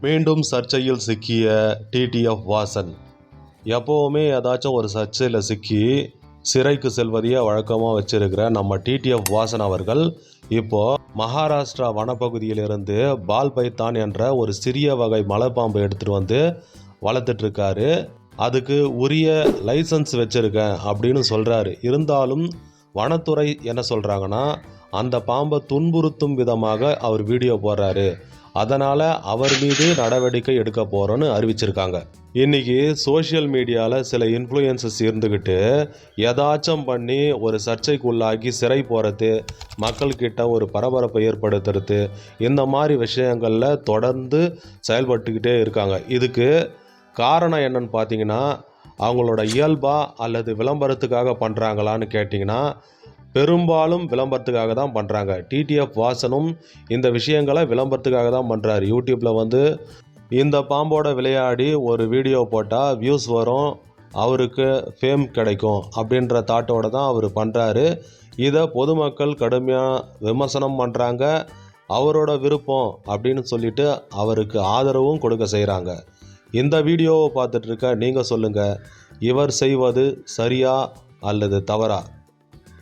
மீண்டும் சர்ச்சையில் சிக்கிய டிடிஎஃப் வாசன். எப்போவுமே ஏதாச்சும் ஒரு சர்ச்சையில் சிக்கி சிறைக்கு செல்வதையே வழக்கமாக வச்சிருக்கிற நம்ம டிடிஎஃப் வாசன் அவர்கள் இப்போ மகாராஷ்டிரா வனப்பகுதியிலிருந்து பால் பைத்தான் என்ற ஒரு சிறிய வகை மலைப்பாம்பு எடுத்துகிட்டு வந்து வளர்த்துட்ருக்காரு. அதுக்கு உரிய லைசன்ஸ் வச்சுருக்கேன் அப்படின்னு சொல்கிறாரு இருந்தாலும் வனத்துறை என்ன சொல்கிறாங்கன்னா அந்த பாம்பை துன்புறுத்தும் விதமாக அவர் வீடியோ போடுறாரு. அதனால் அவர் மீது நடவடிக்கை எடுக்க போகிறோன்னு அறிவிச்சிருக்காங்க. இன்றைக்கி சோஷியல் மீடியாவில் சில இன்ஃப்ளூயன்சஸ் இருந்துக்கிட்டு எதாச்சும் பண்ணி ஒரு சர்ச்சைக்குள்ளாக்கி சிறை போகிறது மக்கள்கிட்ட ஒரு பரபரப்பை ஏற்படுத்துறது இந்த மாதிரி விஷயங்களில் தொடர்ந்து செயல்பட்டுக்கிட்டே இருக்காங்க. இதுக்கு காரணம் என்னன்னு பார்த்தீங்கன்னா அவங்களோட இயல்பா அல்லது விளம்பரத்துக்காக பண்ணுறாங்களான்னு கேட்டிங்கன்னா பெரும்பாலும் விளம்பரத்துக்காக தான் பண்ணுறாங்க டிடிஎஃப் வாசனும் இந்த விஷயங்களை விளம்பரத்துக்காக தான் பண்ணுறாரு யூடியூப்பில் வந்து இந்த பாம்போட விளையாடி ஒரு வீடியோ போட்டால் வியூஸ் வரும் அவருக்கு ஃபேம் கிடைக்கும் அப்படின்ற தாட்டோடு தான் அவர் பண்ணுறாரு இதை பொதுமக்கள் கடுமையாக விமர்சனம் பண்ணுறாங்க அவரோட விருப்பம் அப்படின்னு சொல்லிட்டு அவருக்கு ஆதரவும் கொடுக்க செய்கிறாங்க இந்த வீடியோவை பார்த்துட்ருக்க நீங்கள் சொல்லுங்கள் இவர் செய்வது சரியா அல்லது தவறா?